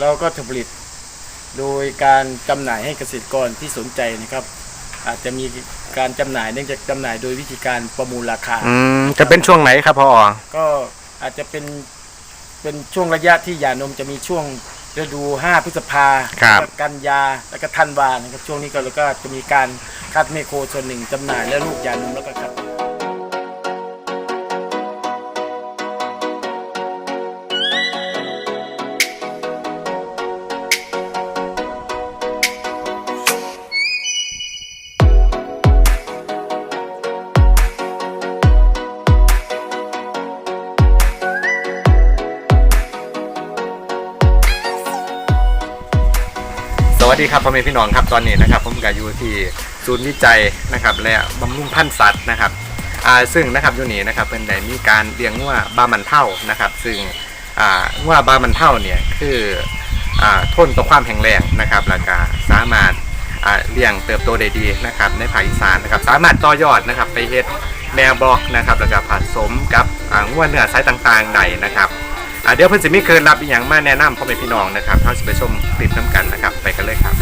เราก็จะผลิต โดยการจำหน่ายให้เกษตรกรที่สนใจนะครับ อาจจะมีการจำหน่ายเนื่องจากจำหน่ายโดยวิธีการประมูลราคาอืมจะเป็นช่วงไหนครับพอก็อาจจะเป็นเป็นช่วงระยะที่หย่านมจะมีช่วงฤดู 5 พฤษภาครับแล้วก็กันยา แล้วก็ธันวานะครับ ช่วงนี้ก็แล้วก็จะมีการคัดเมโคส่วนหนึ่งจำหน่ายและลูกหย่านมแล้วก็คัด วัสดีครับพ่อแม่พี่น้องครับตอนนี้นะครับผมก็อยู่ที่ศูนย์วิจัยนะครับและบำรุงพันธุ์สัตว์นะครับอ่าซึ่งนะครับอยู่นี่นะครับเป็นได้มีการเลี้ยงงัวบามันเท่านะครับ ซึ่งอ่างัวบามันเท่าเนี่ยคืออ่าทนต่อความแข็งแรงนะครับแล้วก็สามารถอ่าเลี้ยงเติบโตได้ดีนะครับในภาคอีสานนะครับสามารถต่อยอดนะครับไปเฮ็ดแมวบล็อกนะครับแล้วก็ผสมกับอ่างัวเนื้อสายต่างๆได้นะครับ เดี๋ยวเพื่อนสิมีเคยรับอีกอย่างมาแนะนำพ่อแม่พี่น้องนะครับเราสิไปชมคลิปน้ำกันนะครับ ไปกันเลยครับ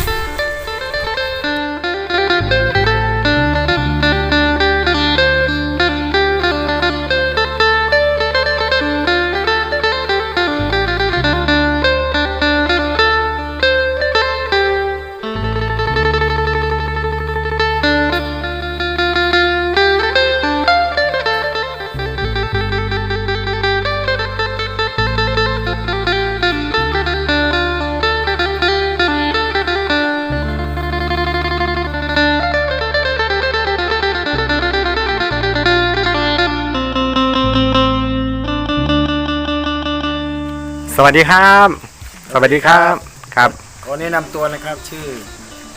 วัสดีครับ สวัสดีครับ ครับ ขอแนะนำตัวนะครับชื่อ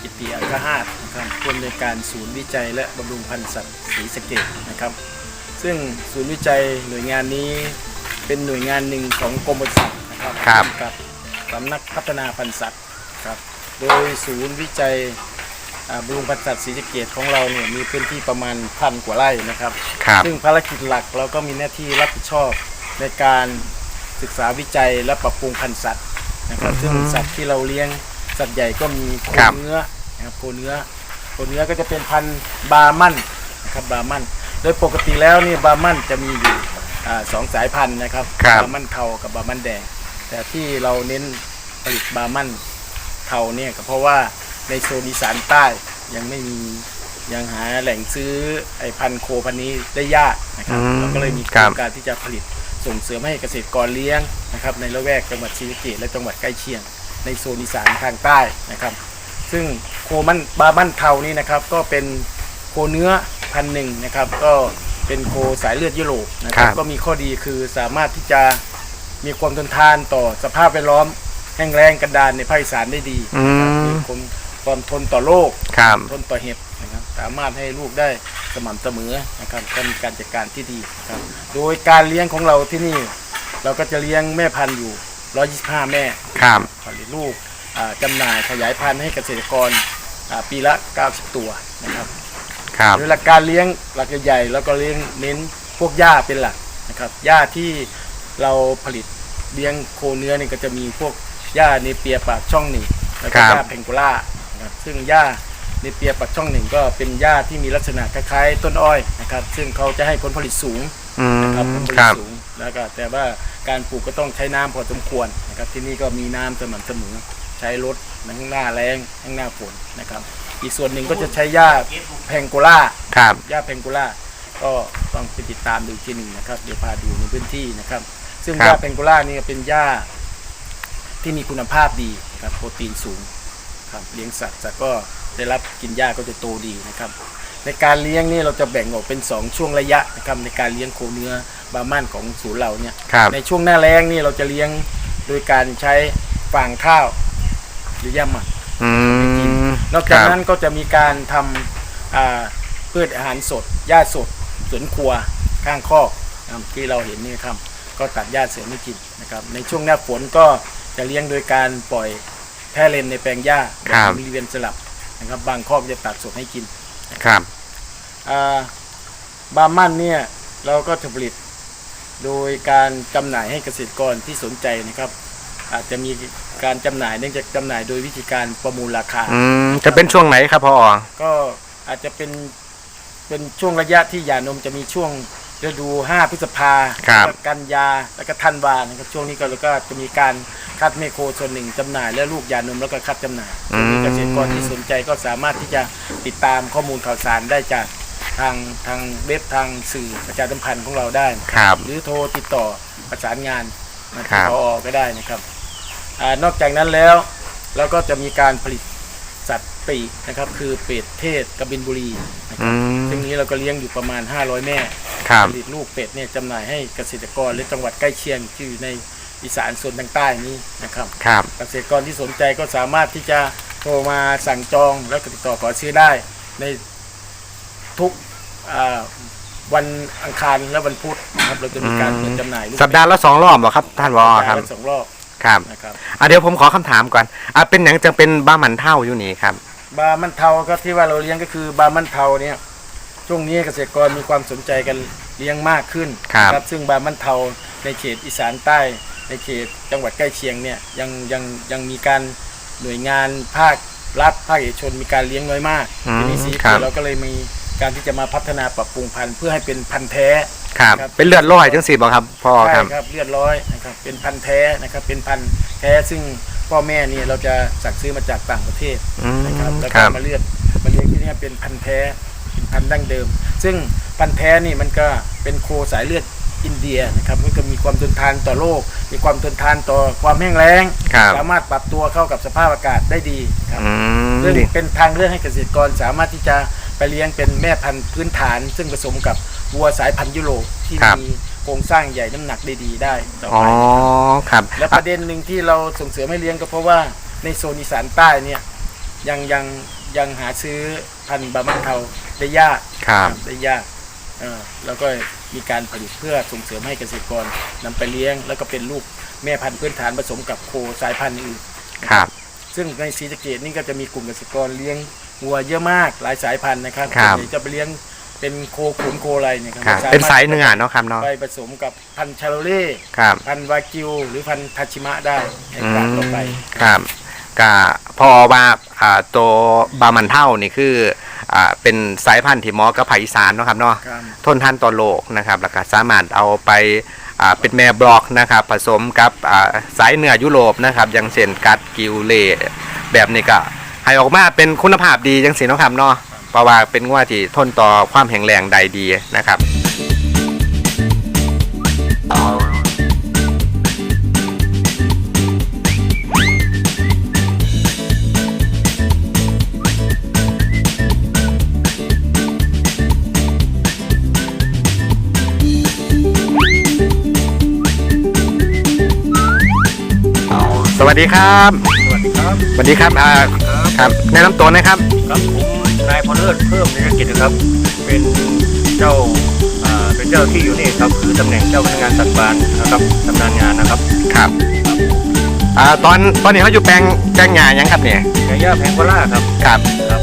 กิติอัครหาสนะครับผู้อำนวยการศูนย์วิจัย และบำรุงพันธุ์สัตว์ศรีสะเกดนะครับ ซึ่งศูนย์วิจัยหน่วยงานนี้เป็นหน่วยงานหนึ่งของกรมปศุสัตว์นะครับครับ กับสำนักพัฒนาพันธุ์สัตว์ครับ โดยศูนย์วิจัยอ่าบำรุงพันธุ์สัตว์ศรีสะเกดของเราเนี่ยมีพื้นที่ประมาณพันกว่าไร่นะครับ ครับ ซึ่งภารกิจหลักเราก็มีหน้าที่รับผิดชอบในการ ศึกษาวิจัยและปรับปรุงพันธุ์สัตว์นะครับ ซึ่งสัตว์ที่เราเลี้ยงสัตว์ใหญ่ก็มีโคครับเนื้อนะครับโคเนื้อโคเนื้อก็จะเป็นพันธุ์บาร์มันนะครับบาร์มัน โดยปกติแล้วนี่บาร์มันจะมีอยู่อ่าสองสายพันธุ์นะครับครับบาร์มันเทากับบาร์มันแดง แต่ที่เราเน้นผลิตบาร์มันเทาเนี่ยก็เพราะว่าในโซนอีสานใต้ยังไม่มียังหาแหล่งซื้อไอ้พันธุ์โคพันธุ์นี้ได้ยากนะครับอืมเราก็เลยมีโคครัรบงการที่จะผลิต ส่งเสริมให้เกษตรกรเลี้ยงนะครับในละแวกจังหวัดศรีสะเกษและจังหวัดใกล้เคียง ในโซนอีสานทางใต้นะครับ ซึ่งโคมันบาร์มันเทานี่นะครับก็เป็นโคเนื้อพันธุ์หนึ่งนะครับ ก็เป็นโคสายเลือดยุโรปนะครับครับ ก็มีข้อดีคือสามารถที่จะมีความทนทานต่อสภาพแวดล้อมแห้งแรงกันดารในภาคอีสานได้ดีอืนะครับมมีความความทนต่อโรคครับทนต่อเห็บนะครับ สามารถให้ลูกได้สม่ำเสมอนะครับก็มีการจัดการที่ดีนะครับโดยการเลี้ยงของเราที่นี่ เราก็จะเลี้ยงแม่พันธุ์อยู่ 125 แม่ครับ ผลิตลูกอ่าจำหน่ายขยายพันธุ์ให้เกษตรกรอ่าปีละ 90 ตัวนะครับ ครับ โดยหลักการเลี้ยงหลักใหญ่ๆแล้วก็เลี้ยงเน้นพวกหญ้าเป็นหลักนะครับหญ้าที่เราผลิตเลี้ยงโคเนื้อนี่ก็จะมีพวกหญ้าเนเปียปากช่องหนึ่งแล้วก็ครับ หญ้าแพงโกล่านะครับซึ่งหญ้า เนเปียปากช่องหนึ่งก็เป็นหญ้าที่มีลักษณะคล้ายๆ ต้นอ้อยนะครับ ซึ่งเขาจะให้ผลผลิตสูงอืมนะครับผลผลิคตรับ สูงแล้วก็แต่ว่าการปลูกก็ต้องใช้น้ำพอสมควรนะครับ ที่นี่ก็มีน้ำสม่ำเสมอใช้รถทั้งหน้าแรงทั้งหน้าฝนนะครับ อีกส่วนหนึ่งก็จะใช้หญ้าแพงโกล่า ครับหญ้าแพงโกล่าก็ต้องไปติดตามดูอีกทีหนึ่งนะครับ เดี๋ยวพาดูในพื้นที่นะครับ ซึ่งครับหญ้าแพงโกล่านี่เป็นหญ้าที่มีคุณภาพดีนะครับโปรตีนสูง ครับเลี้ยงสัตว์สัตว์ก็ได้รับกินหญ้าก็จะโตดีนะครับ ในการเลี้ยงนี่เราจะแบ่งออกเป็น 2 ช่วงระยะนะครับในการเลี้ยงโคเนื้อบาร์มันของศูนย์เราเนี่ยครับในช่วงหน้าแล้งนี่เราจะเลี้ยงโดยการใช้ฟางข้าว หรือย่าหมักอืมนอกจากนั้นก็จะมีการทำอ่าพืชอาหารสดหญ้าสดสวนครัวข้างคอกนะครับที่เราเห็นนี่ครับก็ตัดหญ้าเสริมให้กินนะครับในช่วงหน้าฝนก็จะเลี้ยงโดยการปล่อย แพร่เลนในแปลงหญ้าครับบริเวณสลับนะครับ บางคอกจะตัดสดให้กินครับ อ่าบาร์มันเนี่ยเราก็จะผลิตโดยการจำหน่ายให้เกษตรกรที่สนใจนะครับ อาจจะมีโคการจำหน่ายเนื่องจากจำหน่ายโดยวิธีการประมูลราคา อืม จะเป็นช่วงไหนครับพอก็อาจจะเป็นเป็นช่วงระยะที่หย่านมจะมีช่วง ฤดู5พฤษภาครับแล้วก็กันยาแล้วก็ธันวานะครับช่วงนี้ก็แล้วก็จะมีการคัดเมโคส่วนหนึ่งจำหน่าย และลูกหย่านมแล้วก็คัดจำหน่ายช่วงนี้เกษตรกรที่สนใจก็สามารถที่จะติดตามข้อมูลข่าวสารได้จากทางทางเว็บทางสื่อประชาสัมพันธ์ของเราได้ ครับ หรือโทรติดต่อประสานงานมาครัที่บ พอก็ได้นะครับอานอกจากนั้นแล้วเราก็จะมีการผลิตสัตว์ปีกนะครับ คือเป็ดเทศกบินบุรีนะครับ อืมซึ่งนี้เราก็เลี้ยงอยู่ประมาณ 500 แม่ครับผลิตลูกเป็ดเนี่ยจำหน่ายให้เกษตรกรและจังหวัดใกล้เคียงที่อยู่ในอีสานส่วนทางใต้นี้นะครับ ครับ เกษตรกรที่สนใจก็สามารถที่จะโทรมาสั่งจองแล้วก็ติดต่อขอซื้อได้ในทุกอ่าวันอังคารและวันพุธนะครับเราจะมีการเปิดจำหน่ายลูกสัปดาห์ละสองรอบเหรอครับ ท่านวอครับสองรอบครับ นะครับ อะเดี๋ยวผมขอคำถามก่อน อะเป็นอย่างจังเป็นบ้ามันเท่าอยู่นี่ครับ บามันเทาก็ที่ว่าเราเลี้ยงก็คือบามันเทาเนี่ยช่วงนี้เกษตรกรมีความสนใจกันเลี้ยงมากขึ้นครับซึ่งบามันเทาในเขตอีสานใต้ ในเขตจังหวัดใกล้เคียงเนี่ยยังยังยังมีการหน่วยงานภาครัฐภาคเอกชนมีการเลี้ยงน้อยมากอืมทีนี้สีครับเราก็เลยมีการที่จะมาพัฒนาปรับปรุงพันธุ์เพื่อให้เป็นพันธุ์แท้ ครับ ครับ เป็นเลือดร้อยจังสี่บอกครับพ่อคใช่รับ ครับเลือดร้อยนะครับเป็นพันธุ์แท้นะครับเป็นพันธุ์แท้ซึ่งพ่อแม่นี่เราจะสั่งซื้อมาจากต่างประเทศอืมนะครับแล้วคก็รับ มาเลือดมาเลี้ยงที่นี่เป็นพันธุ์แท้เป็นพันธุ์ดั้งเดิม ซึ่งพันธุ์แท้นี่มันก็เป็นโคสายเลือดอินเดียนะครับมันก็มีความทนทานต่อโรคมีความทนทานต่อความแห้งแล้ง ครับ สามารถปรับตัวเข้ากับสภาพอากาศได้ดีครับ อืมซึ่งดี เป็นทางเลือกให้เกษตรกรสามารถที่จะไปเลี้ยงเป็นแม่พันธุ์พื้นฐาน ซึ่งผสมกับ วัวสายพันธุ์ยุโรปที่ครับ มีโครงสร้างใหญ่น้ำหนักได้ดีได้ต่ออ๋อไปนะครับครับและประเด็นหนึ่งที่เราส่งเสริมให้เลี้ยงก็เพราะว่าในโซนอีสานใต้เนี่ยยังยังยังหาซื้อพันธุ์บามันเทาได้ยาก ครับได้ยากเออแล้วก็มีการผลิตเพื่อส่งเสริมให้เกษตรกรนำไปเลี้ยง แล้วก็เป็นลูกแม่พันธุ์พื้นฐานผสมกับโคสายพันธุ์อื่น ครับ ซึ่งในศรีสะเกดนี่ก็จะมีกลุ่มเกษตรกรเลี้ยงวัวเยอะมากหลายสายพันธุ์นะครับครับ ส่วนใหญ่จะไปเลี้ยง เป็นโคขุนโคอะไรเนี่ยครับครับมรถเป็นสายเนื้อเนาะครับเนาะไปผสมกับพันธุ์ชาโลเล่ครับ พันธุ์วากิวหรือพันธุ์ทาชิมะได้ในอืการต่อไปมครับก็พอว่าอ่าตัวบามันเท่านี่คืออ่าเป็นสายพันธุ์ที่เหมอกับภาคอีสานเนาะครับเนาะครับทนทานต่อโลกนะครับแล้วก็สามารถเอาไปอ่าเป็นแม่บล็อกนะครับ ผสมกับอ่าสายเนื้อยุโรปนะครับอย่างเช่นกัดกิวเล่แบบนี้ก็ให้ออกมาเป็นคุณภาพดีจังสิเนาะครับเนาะ เพราะว่าเป็นว่าที่ทนต่อความแข็งแรงใดดีนะครับสวัสดีครับ สวัสดีครับ สวัสดีครับอ่าครับ แนะนำตัวหนะครับ ครับผม นายพลเลิศเพิ่มนิรกิจนะครับ เป็นเจ้าอ่าเป็นเจ้าที่อยู่นี่ครับคือตำแหน่งเจ้าพนักงานสัตว์บานนะครับชำนาญงานนะครับครับอ่าตอนตอนนี้เขาอยู่แปลงแปลงหญ้ายังครับเนี่ยแกงย่าแพงโกล่าครับครับครับ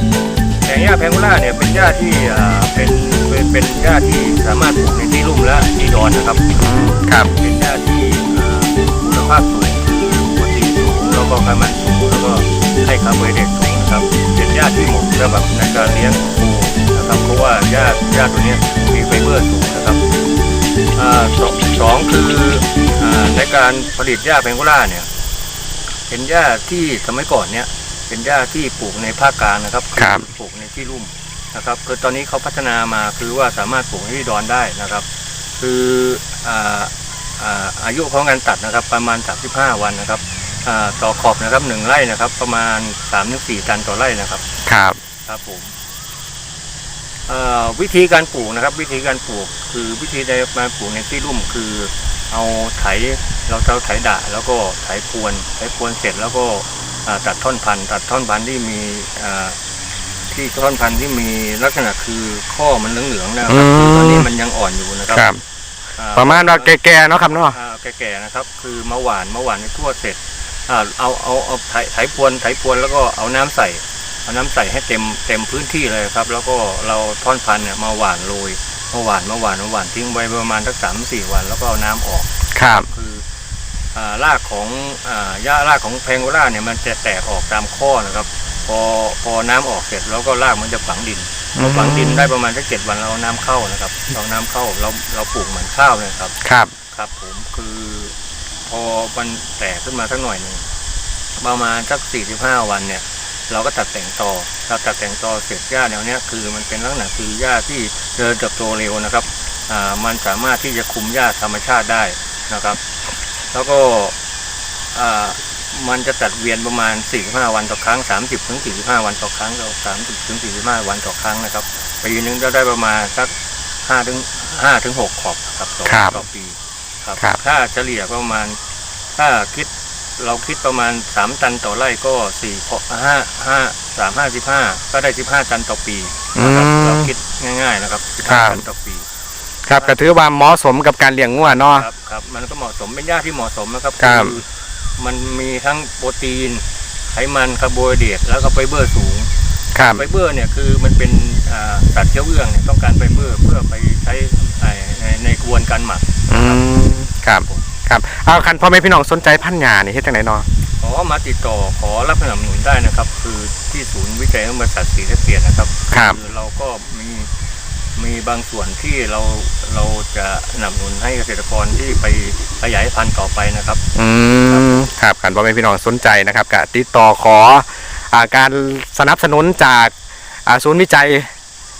แกงย่าแพงโกล่าเนี่ยเป็นหญ้าที่อ่าเป็นเป็นเป็นหญ้าที่สามารถปลูกในที่ลุ่มและที่ดอนนะครับครับเป็นหญ้าที่อ่าคุณภาพสูงโปรตีนสูงแล้วก็ไขมันสูงแล้วก็ให้คาร์โบไฮเดรตสูง นะครับเป็นหญ้าที่เหมาะสำหรับในการเลี้ยงปูนะครับเพราะว่าหญ้าหญ้าตัวเนี้ยมีไฟเบอร์สูงนะครับอ่าสองสองคืออาในการผลิตหญ้าแพงโกล่าเนี่ยเป็นหญ้าที่สมัยก่อนเนี่ยเป็นหญ้าที่ปลูกในภาคกลางนะครับครับปลูกในที่ลุ่มนะครับคือตอนนี้เขาพัฒนามาคือว่าสามารถปลูกในที่ดอนได้นะครับ คืออ่าอ่าอายุของการตัดนะครับประมาณ 35 วันนะครับอ่า ต่อขอบนะครับหนึ่งไร่นะครับ ประมาณ3-4ตันต่อไร่นะครับ ครับ ครับผมเอ่อวิธีการปลูกนะครับ วิธีการปลูกคือวิธีในการปลูกในที่รุ่มคือ เอาไถเราเราไถด่าแล้วก็ไถพรวนไถพรวนเสร็จแล้วก็อ่าตัดท่อนพันธุ์ตัดท่อนพันธุ์ที่มีอ่าที่ท่อนพันธุ์ที่มีลักษณะคือข้อมันเหลืองๆนะครับคือตอนนี้มันยังอ่อนอยู่นะครับครับอ่ประมาณว่าแก่ๆเนาะครับเนาะอ่าแก่ๆนะครับ คือมาหวานมาหวานในทั่วเสร็จ อ่าเอาเอาเอาไถไถพรวนไถพรวนแล้วก็เอาน้ำใส่ เอาน้ำใส่ให้เต็มเต็มพื้นที่เลยครับ แล้วก็เราท่อนพันธุ์เนี่ยมาหว่านโรยมาหว่านมาหว่านมาหว่านทิ้งไว้ประมาณสักสามสี่วัน แล้วก็เอาน้ำออกครับคืออ่ารากของอ่าหญ้ารากของแพงโกล่าเนี่ยมันจะแตกออกตามข้อนะครับ พอพอน้ำออกเสร็จแล้วก็รากมันจะฝังดินพอฝังดินได้ประมาณสักเจ็ดวันเราเอาน้ำเข้านะครับเราน้ำเข้าเราเราปลูกเหมือนข้าวเลยครับครับครับผมคือ พอมันแตกขึ้นมาสักหน่อยหนึ่งประมาณสักสี่สิบห้าวันเนี่ย เราก็ตัดแต่งตอเราตัดแต่งตอเสร็จหญ้าแนวเนี้ยคือมันเป็นลักษณะคือหญ้าที่เดินเติบโตเร็วนะครับอ่ามันสามารถที่จะคุมหญ้าธรรมชาติได้นะครับ แล้วก็อ่ามันจะตัดเวียนประมาณ 45 วันต่อครั้ง 30ถึง45 วันต่อครั้งเรา30ถึง45 วันต่อครั้งนะครับปีนึงจะได้ประมาณสัก5ถึง5ถึง6ขอบครับต่อครับต่อปี ครับครับ ถ้าเฉลี่ยก็ประมาณ ถ้าคิดเราคิดประมาณ 3 ตันต่อไร่ก็4ขอบ5 5 3 5 15ก็ได้ 15 ตันต่อปีนะครับอืมเราคิดง่าย ๆ นะครับครับ15ตันต่อปีครับก็ถือว่าเหมาะสมกับการเลี้ยงงัวเนาะ ครับครับมันก็เหมาะสมเป็นหญ้าที่เหมาะสมนะครับครับ อมันมีทั้งโปรตีน ไขมันคาร์โบไฮเดรตแล้วก็ไฟเบอร์สูง ครับ ไฟเบอร์เนี่ยคือมันเป็นอ่าสัตว์เชื้อเอื้องเนี่ยต้องการไฟเบอร์เพื่อไปใช้ใน ในในกระบวนการหมักอืมครับครับเอาคันพ่อแม่พี่น้องสนใจพันธุ์หญ้านี่เฮ็ดจังไดเนาะขอมาติดต่อขอรับสนับสนุนได้นะครับ คือที่ศูนย์วิจัยของบริษัทศรีสะเกียรนะครับครับอเราก็มีมีบางส่วนที่เราเราจะสนับสนุนให้เกษตรกรที่ไปขยายพันธุ์ต่อไปนะครับอืมครับคันพ่อแม่พี่น้องสนใจนะครับก็ติดต่อขออ่าการสนับสนุนจากอ่าศูนย์วิจัย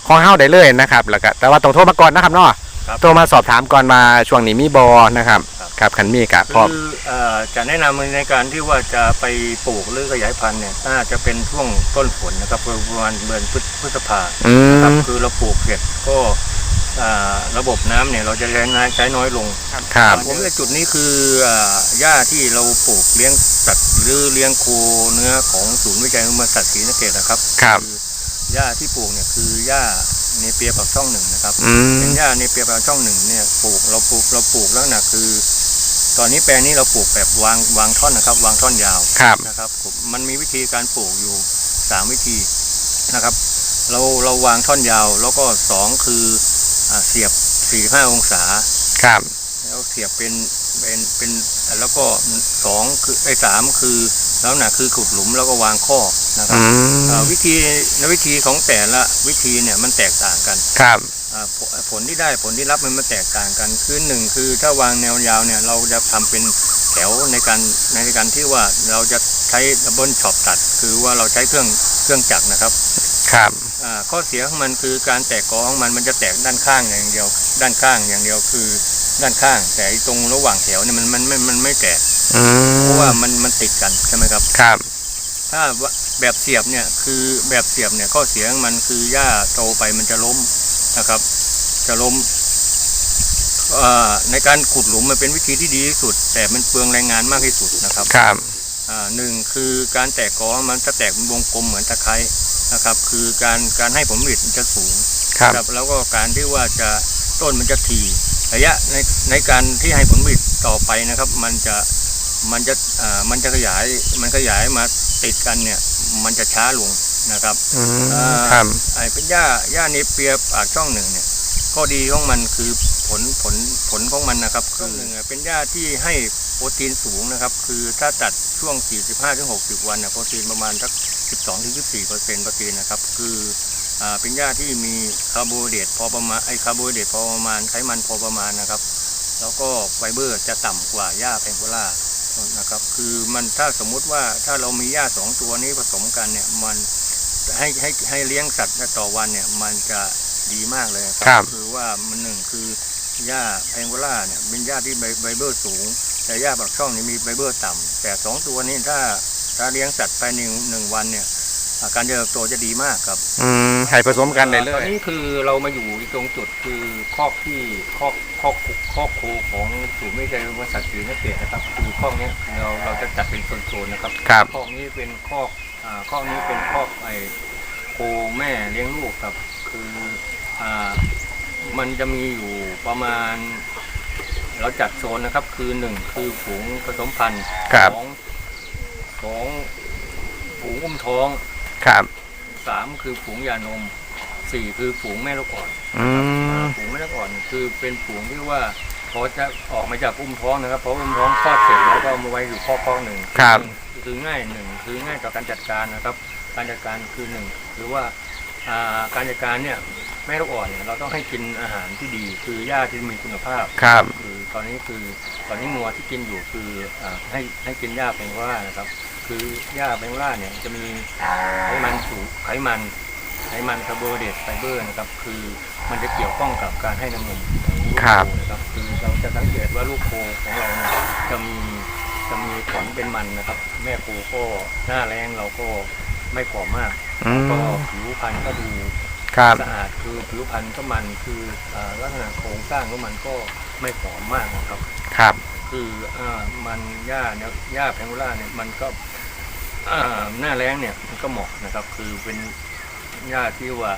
ของเฮาได้เลยนะครับแล้วก็แต่ว่าต้องโทรมาก่อนนะครับเนาะ ครับโทรมาสอบถามก่อนมาช่วงนี้มีบอนะครับครับ ครับคันมีกะพร้อม คือเอ่อจะแนะนำในการที่ว่าจะไปปลูกหรือขยายพันธุ์เนี่ยน่าจะเป็นช่วงต้นฝนนะครับประมาณเดือนพฤษพฤษภาอืครับมคือเราปลูกเสร็จก็อ่าระบบน้ำเนี่ยเราจะใช้น้อยใช้น้อยลง ครับ ผมในจุดนี้คืออ่าหญ้าที่เราปลูกเลี้ยงสัตว์หรือเลี้ยงโคเนื้อของศูนย์วิจัยของบริษัทศรีสะเกดนะครับครับอหญ้าที่ปลูกเนี่ยคือหญ้า เนเปียปากช่องหนึ่งนะครับอืมเป็นหญ้าเนเปียปากช่องหนึ่งเนี่ยปลูกเราปลูกเราปลูกแล้วนะคือ ตอนนี้แปลงนี้เราปลูกแบบวางวางท่อนนะครับ วางท่อนยาวครับนะครับผมมันมีวิธีการปลูกอยู่สามวิธีนะครับ เราเราวางท่อนยาว แล้วก็สองคืออาเสียบสี่ห้าองศาครับ แล้วเสียบเป็นเป็นเป็นแล้วก็สองคือไอ้สามคือแล้วนะคือขุดหลุมแล้วก็วางข้อ นะครัอืบมอ่าวิธีในวิธีของแต่ละวิธีเนี่ยมันแตกต่างกันครับอ่าผลผลที่ได้ผลที่รับมันมาแตกต่างกันคือหนึ่งคือถ้าวางแนวยาวเนี่ยเราจะทำเป็นแถวในการในการที่ว่าเราจะใช้ดับเบิลช็อปตัด คือว่าเราใช้เครื่องเครื่องจักรนะครับ ครับอ่าข้อเสียของมันคือการแตกกอของมันมันจะแตกด้านข้างอย่างเดียว ด้านข้างอย่างเดียวคือด้านข้าง แต่ไอ้ตรงระหว่างแถวเนี่ยมันมันมันมันไม่แตกอืมเพราะว่ามันมันติดกันใช่ไหมครับครับ ถ้า แบบเสียบเนี่ยคือแบบเสียบเนี่ยข้อเสียของมันคือหญ้าโตไปมันจะล้มนะครับ จะล้มเอ่อในการขุดหลุมมันเป็นวิธีที่ดีที่สุด แต่มันเปลืองแรงงานมากที่สุดนะครับครับอ่าหนึ่งคือการแตกกอมันจะแตกเป็นวงกลมเหมือนตะไคร้นะครับ คือการการให้ผลผลิตมันจะสูงครับครับแล้วก็การที่ว่าจะต้นมันจะถี่ระยะในในการที่ให้ผลผลิตต่อไปนะครับ มันจะมันจะอ่ามันจะขยายมันขยายมาติดกันเนี่ย มันจะช้าลงนะครับอืมอ่าครับไอ้เป็นหญ้าหญ้าเนเปียปากช่องหนึ่งเนี่ยข้อดีของมันคือผลผลผลของมันนะครับคือหนึ่งอะเป็นหญ้าที่ให้โปรตีนสูงนะครับ คือถ้าตัดช่วง 45-60 วันเนี่ยโปรตีนประมาณสัก 12-14เปอร์เซ็นต์โปรตีนนะครับ คืออ่าเป็นหญ้าที่มีคาร์โบไฮเดรตพอประมาณไอคาร์โบไฮเดรตพอประมาณไขมันพอประมาณนะครับ แล้วก็ไฟเบอร์จะต่ำกว่าหญ้าแพงโกล่า นะครับ คือมันถ้าสมมุติว่าถ้าเรามีหญ้าสองตัวนี้ผสมกันเนี่ยมันให้ให้ให้เลี้ยงสัตว์ต่อวันเนี่ยมันจะดีมากเลยคครัรับคือว่ามันหนึ่งคือหญ้าแพงโกล่าเนี่ยเป็นหญ้าที่ไบไบเบอร์สูง แต่หญ้าปากช่องนี่มีไบเบอร์ต่ำแต่สองตัวนี้ถ้าถ้าเลี้ยงสัตว์ภายในหนึ่งวันเนี่ยอ่าการเจริญเติบโตจะดีมากครับอืมให้ผสมกันได้เลตอยนนี้คือเรามาอยู่ตรงจุดคือคอกที่คอก คอกคอกโคของศูนย์วิจัยบริษัทศรีนครินทร์นะครับคือคอกเนี้ยเราเราจะจัดเป็นโซนๆนะครับครับคอกนี้เป็นคอกอ่าคอกนี้เป็นคอกไอโคแม่เลี้ยงลูกครับ คืออ่ามันจะมีอยู่ประมาณ เราจัดโซนนะครับ คือหนึ่งคือฝูงผสมพันธุ์ครับ สองสองฝูงอุ้มท้องครับ สามคือฝูงยานมสี่คือฝูงแม่ลูกอ่อน อืม ฝูงแม่ลูกอ่อนคือเป็นฝูงที่ว่าพออจะออกมาจากอุ้มท้องนะครับ เพราะอุ้มท้องคลอดเสร็จแล้วก็เอามาไว้อยู่คอกคอกหนึ่งครับ คือง่ายหนึ่งคือง่ายต่อการจัดการนะครับ การจัดการคือหนึ่งหรือว่าอ่าการจัดการเนี่ยแม่ลูกอ่อนเนี่ยเราต้องให้กินอาหารที่ดี คือหญ้าที่มีคุณภาพครับคือตอนนี้คือตอนนี้งัวที่กินอยู่คืออ่าให้ให้กินหญ้าแปลงล่านะครับ คือหญ้าแปลงล่าเนี่ยจะมีไขมันสูงไขมัน ไขมันคาร์โบไฮเดรตไฟเบอร์นะครับคือมันจะเกี่ยวข้องกับการให้น้ำนมของลูกครับโคนะครับคือเราจะสังเกตว่าลูกโคของเราเนี่ยจะมีจะมีขนเป็นมันนะครับ แม่โคก็หน้าแรงเราก็ไม่ผอมมากอืมก็ผิวพรรณก็ดูครับสะอาดคือผิวพรรณก็มันคืออาลักษณะโครงสร้างของมันก็ไม่ผอมมากนะครับครับ คืออ่ามันหญ้าเนี่ยหญ้าแพงโกล่าเนี่ยมันก็อ่าหน้าแรงเนี่ยมันก็เหมาะนะครับ คือเป็น หญ้าที่ว่า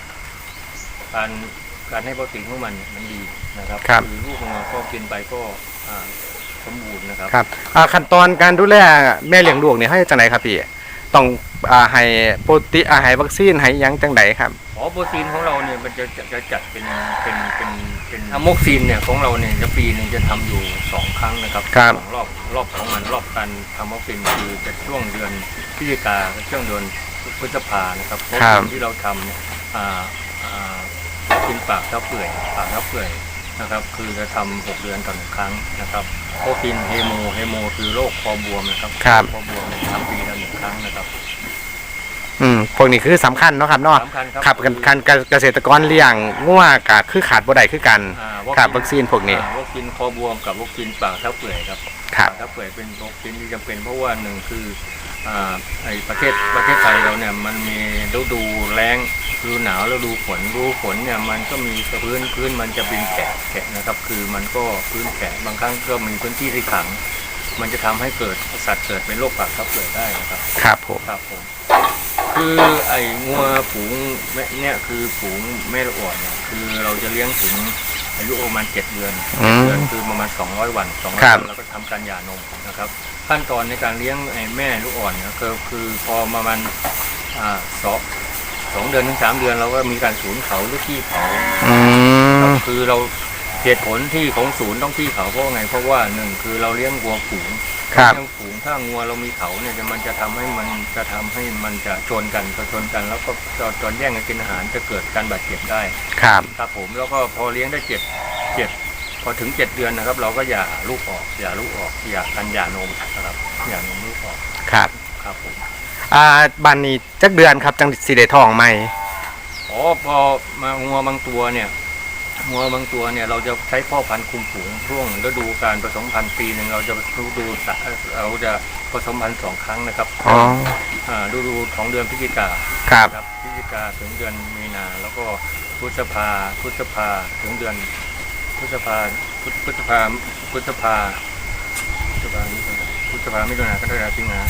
การการให้โปรตีนของมันเนี่ยมันดีนะครับครับ อลูกของเราก็กินไปก็อ่าสมบูรณ์นะครับครับอ่าขั้นตอนการดูแลแม่เลี้ยงลูกเนี่ยให้จังไหนครับพี่ต้องอ่าให้โปรตีนอ่าให้วัคซีนให้หยังจังไดครับ อ๋อโปรตีนของเราเนี่ยมันจะจะจะจัดเป็นเป็นเป็นเป็นอะโมกซีนเนี่ยของเราเนี่ยจะปีหนึ่งจะทำอยู่สองครั้งนะครับครับ สองรอบรอบของมันรอบการทำอะโมกซีนคือจะช่วงเดือนพฤศจิกากับช่วงเดือน พฤษภานะครับเพราะครับ สิ่งที่เราทำเนี่ยอ่าอ่ากินปากเท้าเปื่อยปากเท้าเปื่อยนะครับ คือจะทำหกเดือนต่อหนึ่งครั้งนะครับโปรตีนเฮโมเฮโมคือโรคคอบวมนะครับครับ คอบวมเนี่ยทำปีละหนึ่งครั้งนะครับอืมพวกนี้คือสำคัญเนาะครับเนาะสำคัญครับครับคือการการเกษตรกรเลี้ยงงัวกะคือขาดบ่ได้คือกัน อ่าครับวัคซีนพวกนี้ อ่าวัคซีนคอบวมกับวัคซีนปากเท้าเปื่อยครับ ครับปากเท้าเปื่อยเป็นวัคซีนที่จำเป็นเพราะว่าหนึ่งคืออ่า ไอประเทศประเทศไทยเราเนี่ยมันมีฤดูแล้งฤดูหนาวฤดูฝนฤดูฝนเนี่ยมันก็มีพื้นพื้นมันจะเป็นแฉะแฉะนะครับ คือมันก็พื้นแฉะบางครั้งก็มีพื้นที่ที่ขัง มันจะทำให้เกิดสัตว์เกิดเป็นโรคปากเท้าเปื่อยได้นะครับครับผมครับผมคือไอ้งัวฝูงเนี่ยคือฝูงแม่ลูกอ่อนเนี่ยคือเราจะเลี้ยงถึงอายุประมาณเจ็ดเดือนอืเดือนมคือประมาณ200วัน200ครับวันแล้วก็ทำการหย่านมนะครับ ขั้นตอนในการเลี้ยงไอ้แม่ลูกอ่อนเนี่ยคือคือพอประมาณอ่าสองสองเดือนถึงสามเดือนเราก็มีการสูญเขาหรือที่เผาอืมคือเราเหตุผลที่ของศูนย์ต้องที่เขาเพราะไงเพราะว่าหนึ่งคือเราเลี้ยงวัวฝูงครับเลี้ยงฝูงถ้างัวเรามีเขาเนี่ยจะมันจะทำให้มันจะทำให้มันจะชนกันพอชนกัน แล้วก็จอนจอนแย่งกันกินอาหารจะเกิดการบาดเจ็บได้ครับครับผมแล้วก็พอเลี้ยงได้เจ็ดเจ็ด พอถึงเจ็ดเดือนนะครับ เราก็หย่าลูกออกหย่าลูกออกหย่ากันหย่านมนะครับหย่านมลูกออกครับครับผมอ่าบันนี้จักเดือนครับจังสิได้ทองใหม่อ๋อพอมางัวบางตัวเนี่ยงัวบางตัวเนี่ยเราจะใช้พ่อพันธุ์คุมฝูงช่วงฤดูการผสมพันธุ์ปีหนึ่งเราจะฤดูสะเราจะผสมพันธุ์สองครั้งนะครับอ๋ออ่าฤดูของเดือนพฤศจิกาครับครับพฤศจิกาถึงเดือนมีนาแล้วก็พฤษภาพฤษภาถึงเดือน พฤษภาพฤษพฤษภาพฤษภาพฤษภามิถุนาพฤษภามิถุนากรกฎาคมสิงหา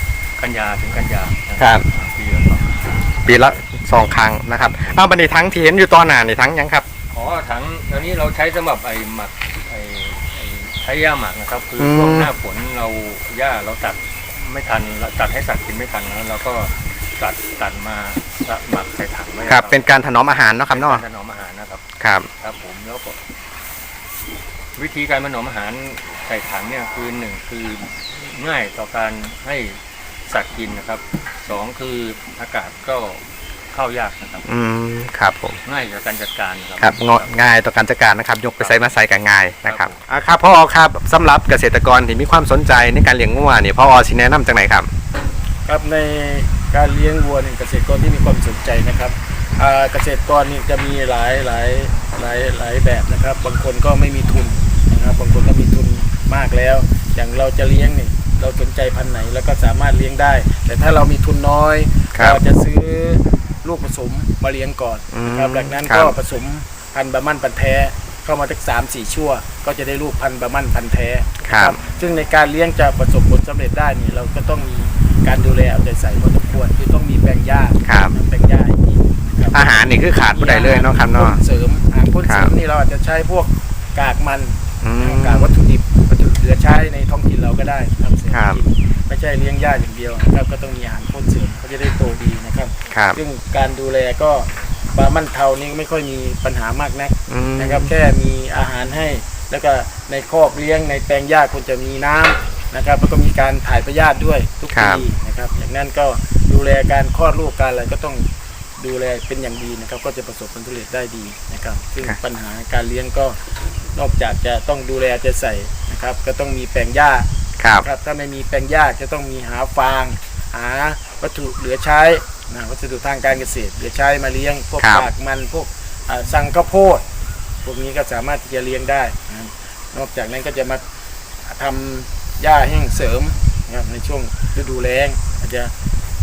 กันยาถึงกันยานะครับอ่าปีละสองปีละสองครั้งนะครับเอาบันนี้ทั้งที่เห็นอยู่ตอนหน้านี่ทั้งหยังครับอ๋อถังตอนนี้เราใช้สำหรับไอ้หมักไอ้ไอ้ใช้หญ้าหมักนะครับ คืออมช่วงหน้าฝนเราหญ้าเราตัดไม่ทันเราตัดให้สัตว์กินไม่ทันแล้วเราก็ตัดตัดมาหมักใส่ถังไว้ครับ เป็นการถนอมอาหารเนาะครับเนาะถนอมอาหารนะครับ ครับ ครับผมแล้วก็ วิธีการถนอมอาหารใส่ถังเนี่ยคือหนึ่งคือง่ายต่อการให้สัตว์กินนะครับสองคืออากาศก็เข้ายากนะครับ อืมครับผม ง่ายต่อการจัดการนะครับครับงง่ายต่อการจัดการนะครับ ยกไปใส่มาใส่กันง่ายนะครับครับอะครับพ่อครับสำหรับเกษตรกรที่มีความสนใจในการเลี้ยงงัวเนี่ยพ่อสิแนะนำจากไหนครับ ครับในการเลี้ยงวัวเนี่ยเกษตรกรที่มีความสนใจนะครับอ่าเกษตรกรนี่จะมีหลายหลายหลายหลายแบบนะครับ บางคนก็ไม่มีทุน นะครับบางคนก็มีทุนมากแล้ว อย่างเราจะเลี้ยงนี่เราสนใจพันธุ์ไหนแล้วก็สามารถเลี้ยงได้ แต่ถ้าเรามีทุนน้อยครับเราจะซื้อลูกผสมมาเลี้ยงก่อนนะครับอืมจากนั้นครับก็ผสมพันธุ์บะมั่นพันธุ์แท้ เข้ามาสักสามสี่ชั่ว ก็จะได้ลูกพันธุ์บะมั่นพันธุ์แท้ ครับ ซึ่งในการเลี้ยงจะประสบผลสำเร็จได้นี่เราก็ต้องมีการดูแลเอาใจใส่พอสมควรคือต้องมีแปลงหญ้าครับ แปลงหญ้าให้กินครับอาหารนี่คือขาดไม่ได้เลยเนาะครับเนาะ พ่นเสริมอาหารพ่นเสริครัมบนี่เราอาจจะใช้พวกกากมัน อืมกากวัตถุดิบวัตถุเหลือใช้ในท้องถิ่นเราก็ได้ทำเสริมครับกินไม่ใช่เลี้ยงหญ้าอย่างเดียวนะครับก็ต้องมีอาหารพ่นเสริมเขาจะได้โตดีนะครับครับซึ่งการดูแลก็บามันเทานี่ไม่ค่อยมีปัญหามากนักอืมนะครับแค่มีอาหารให้ แล้วก็ในคอกเลี้ยงในแปลงหญ้าควรจะมีน้ำนะครับแล้วก็มีการถ่ายพยาธิด้วยทุกครัปีบนะครับอย่างนั้นก็ดูแลการคลอดลูกการอะไรก็ต้องดูแลเป็นอย่างดีนะครับ ก็จะประสบผลสำเร็จได้ดีนะครับ ซึ่งปัญหาการเลี้ยงก็ นอกจากจะต้องดูแลจะใส่นะครับ ก็ต้องมีแปลงหญ้าครับครับ ถ้าไม่มีแปลงหญ้าจะต้องมีหาฟาง หาวัตถุเหลือใช้นะวัสดุทางการเกษตรเหลือใช้มาเลี้ยงพวกครับกากมันพวกอ่าสังข้าวโพดพวกนี้ก็สามารถที่จะเลี้ยงได้นะครับนอกจากนั้นก็จะมาทำหญ้าแห้งเสริมนะครับในช่วงฤดูแล้งอาจจะ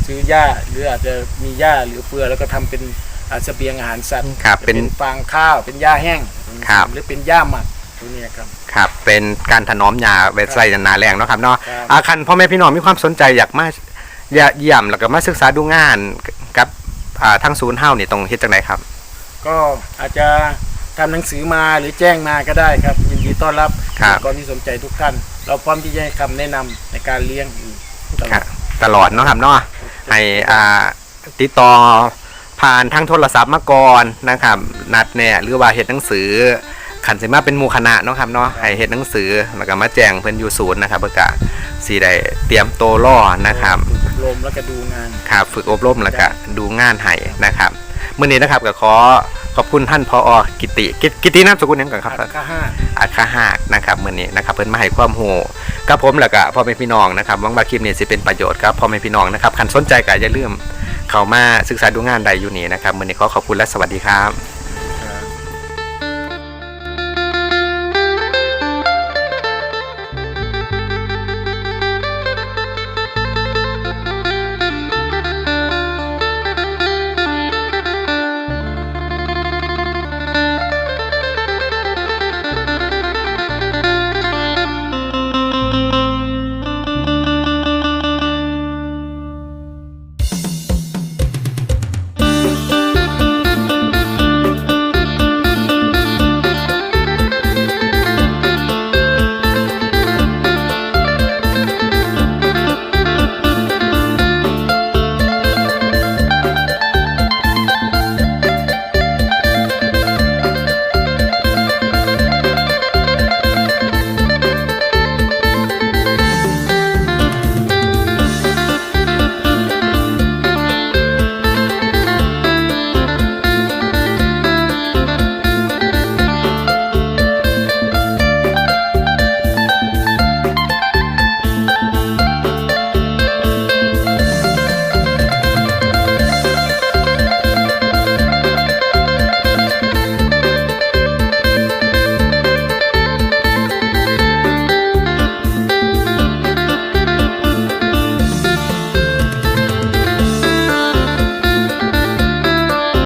ซื้อหญ้าหรืออาจจะมีหญ้าเหลือเฟือแล้วก็ทำเป็นอาเสบียงอาหารสัตว์ครับจะเป็นฟางข้าวเป็นหญ้าแห้ง ครับ หรือเป็นหญ้าหมักตัวนี้ครับ ครับเป็นการถนอมยาเวทไซต์นาแรงเนาะครับเนาะครับ อาคันพ่อแม่พี่น้องมีความสนใจอยากมาอยากเยี่ยมแล้วก็มาศึกษาดูงานกับอ่าทั้งศูนย์เฮ้านี่ตรงเฮ็ดจังไดครับ ก็อาจจะทำหนังสือมาหรือแจ้งมาก็ได้ครับ ยินดีต้อนรับครับ ก่อนที่สนใจทุกท่าน เราพร้อมที่จะให้คำแนะนำในการเลี้ยงอยู่ตลคอรับดตลอดเนาะครับเนาะให้อ่าติดต่อ ผ่านทางโทรศัพท์มาก่อนนะครับนัดเนี่ยหรือว่าเฮ็ดหนังสือขันสิมาเป็นหมู่คณะเนาะครับเนาะให้เฮ็ดหนังสือแล้วก็มาแจ้งเพิ่นอยู่ศูนย์นะครับเพื่อก็สิได้เตรียมโตวรอนะครับอบรมแล้วก็ดูงานครับฝึกอบรมแล้วก็ดูงานให้นะครับมื้อนี้นะครับก็ขอขอบคุณท่านพอกิติกิกิตินามสกุลหยังก่อนครับอัดค่าห้าอาคาหากนะครับมื้อนี้นะครับเพิ่นมาให้ความรู้กับผมแล้วก็พ่อแม่พี่น้องนะครับหวังว่าคลิปนี้สิเป็นประโยชน์ครับพ่อแม่พี่น้องนะครับคันสนใจก็อย่าลืม เขามาศึกษาดูงานใดอยู่นี่นะครับมือนี้ขอขอบคุณและสวัสดีครับ